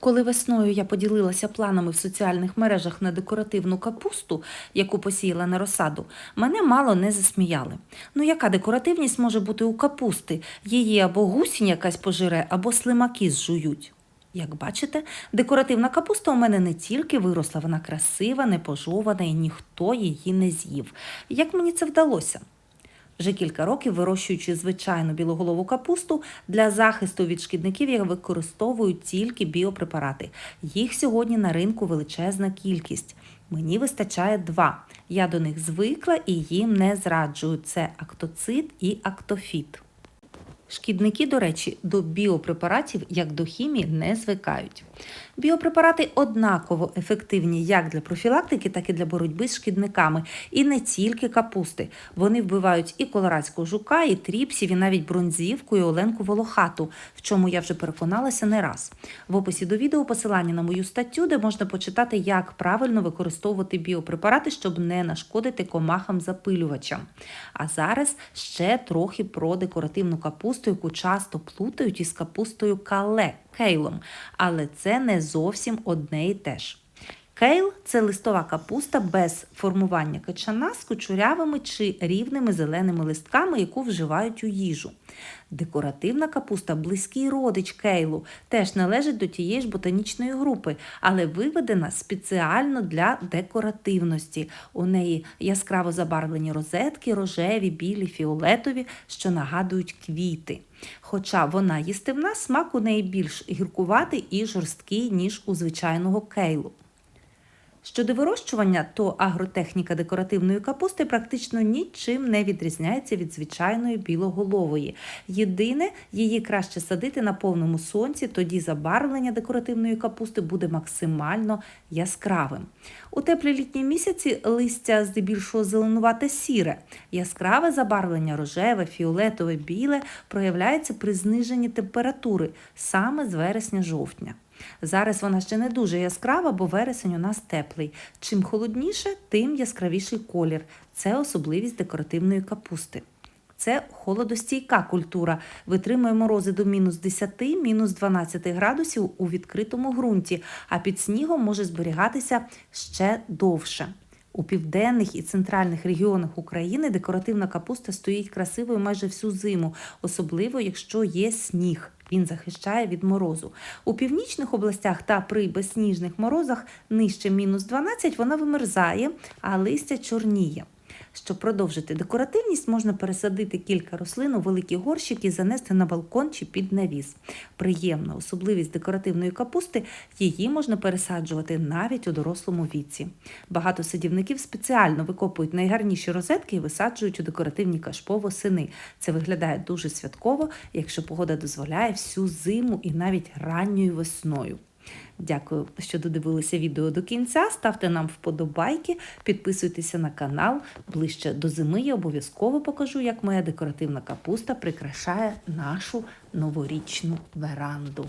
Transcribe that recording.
Коли весною я поділилася планами в соціальних мережах на декоративну капусту, яку посіяла на розсаду, мене мало не засміяли. Ну яка декоративність може бути у капусти? Її або гусінь якась пожире, або слимаки зжують. Як бачите, декоративна капуста у мене не тільки виросла, вона красива, не пожована і ніхто її не з'їв. Як мені це вдалося? Вже кілька років, вирощуючи звичайну білоголову капусту, для захисту від шкідників я використовую тільки біопрепарати. Їх сьогодні на ринку величезна кількість. Мені вистачає два. Я до них звикла і їм не зраджую. Це актоцит і актофіт. Шкідники, до речі, до біопрепаратів, як до хімії, не звикають. Біопрепарати однаково ефективні як для профілактики, так і для боротьби з шкідниками. І не тільки капусти. Вони вбивають і колорадського жука, і тріпсів, і навіть бронзівку, і оленку волохату, в чому я вже переконалася не раз. В описі до відео посилання на мою статтю, де можна почитати, як правильно використовувати біопрепарати, щоб не нашкодити комахам-запилювачам. А зараз ще трохи про декоративну капусту, яку часто плутають із капустою кале кейлом, але це не зовсім одне і те ж. Кейл це листова капуста без формування качана з кучурявими чи рівними зеленими листками, яку вживають у їжу. Декоративна капуста близький родич кейлу, теж належить до тієї ж ботанічної групи, але виведена спеціально для декоративності. У неї яскраво забарвлені розетки, рожеві, білі, фіолетові, що нагадують квіти. Хоча вона їстивна, смак у неї більш гіркуватий і жорсткий, ніж у звичайного кейлу. Щодо вирощування, то агротехніка декоративної капусти практично нічим не відрізняється від звичайної білоголової. Єдине, її краще садити на повному сонці, тоді забарвлення декоративної капусти буде максимально яскравим. У теплі літні місяці листя здебільшого зеленувате сіре. Яскраве забарвлення рожеве, фіолетове, біле проявляється при зниженні температури саме з вересня-жовтня. Зараз вона ще не дуже яскрава, бо вересень у нас теплий. Чим холодніше, тим яскравіший колір. Це особливість декоративної капусти. Це холодостійка культура. Витримує морози до мінус 10, мінус 12 градусів у відкритому ґрунті, а під снігом може зберігатися ще довше. У південних і центральних регіонах України декоративна капуста стоїть красивою майже всю зиму, особливо якщо є сніг. Він захищає від морозу. У північних областях та при безсніжних морозах нижче мінус 12 вона вимерзає, а листя чорніє. Щоб продовжити декоративність, можна пересадити кілька рослин у великі горщики і занести на балкон чи під навіс. Приємна особливість декоративної капусти її можна пересаджувати навіть у дорослому віці. Багато садівників спеціально викопують найгарніші розетки і висаджують у декоративні кашпо восени. Це виглядає дуже святково, якщо погода дозволяє всю зиму і навіть ранньою весною. Дякую, що додивилися відео до кінця. Ставте нам вподобайки, підписуйтеся на канал. Ближче до зими я обов'язково покажу, як моя декоративна капуста прикрашає нашу новорічну веранду.